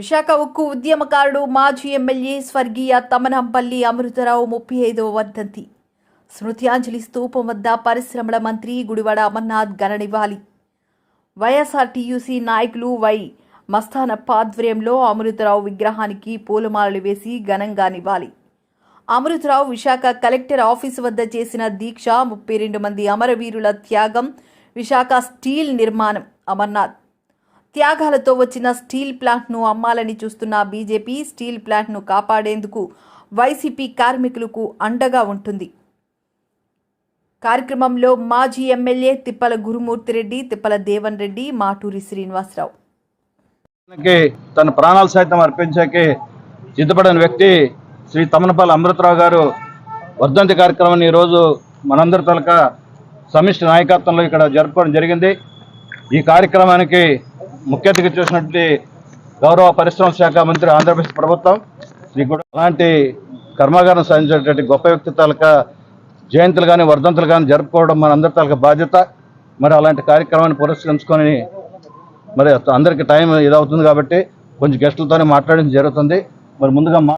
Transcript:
విశాఖ ఉక్కు ఉద్యమకారుడు మాజీ ఎమ్మెల్యే స్వర్గీయ తమనంపల్లి అమృతరావు ముప్పై ఐదవ వర్ధంతి. స్మృత్యాంజలి స్తూపం వద్ద పరిశ్రమల మంత్రి గుడివాడ అమర్నాథ్ ఘననివ్వాలి వైఎస్ఆర్టీయూసీ నాయకులు వై మస్తానప్ప ఆధ్వర్యంలో అమృతరావు విగ్రహానికి పూలమాలలు వేసి ఘనంగా నివ్వాలి అమృతరావు విశాఖ కలెక్టర్ ఆఫీసు వద్ద చేసిన దీక్ష ముప్పై రెండు మంది అమరవీరుల త్యాగం విశాఖ స్టీల్ నిర్మాణం అమర్నాథ్. త్యాగాలతో వచ్చిన స్టీల్ ప్లాంట్ను అమ్మాలని చూస్తున్న బీజేపీ స్టీల్ ప్లాంట్ను కాపాడేందుకు వైసీపీ కార్మికులకు అండగా ఉంటుంది. కార్యక్రమంలో మాజీ ఎమ్మెల్యే తిప్పల గురుమూర్తిరెడ్డి తిప్పల దేవన్ రెడ్డి మాటూరి శ్రీనివాసరావు. తన ప్రాణాలు సైతం అర్పించాకే సిద్ధపడిన వ్యక్తి శ్రీ తమనపల్లి అమృతరావు గారు వర్ధంతి కార్యక్రమాన్ని ఈరోజు మనందరి తలక సమిష్టి నాయకత్వంలో ఇక్కడ జరుపుకోవడం జరిగింది. ఈ కార్యక్రమానికి ముఖ్య అతిథి చూసినటువంటి గౌరవ పరిశ్రమ శాఖ మంత్రి ఆంధ్రప్రదేశ్ ప్రభుత్వం శ్రీ కూడా అలాంటి కర్మాగారం సాధించేటటువంటి గొప్ప వ్యక్తి తాలూకా జయంతులు కానీ వర్ధంతులు కానీ జరుపుకోవడం మన అందరి తాలూకా బాధ్యత. మరి అలాంటి కార్యక్రమాన్ని పురస్కరించుకొని మరి అందరికి టైం ఇదవుతుంది కాబట్టి కొంచెం గెస్టులతోనే మాట్లాడడం జరుగుతుంది. మరి ముందుగా మా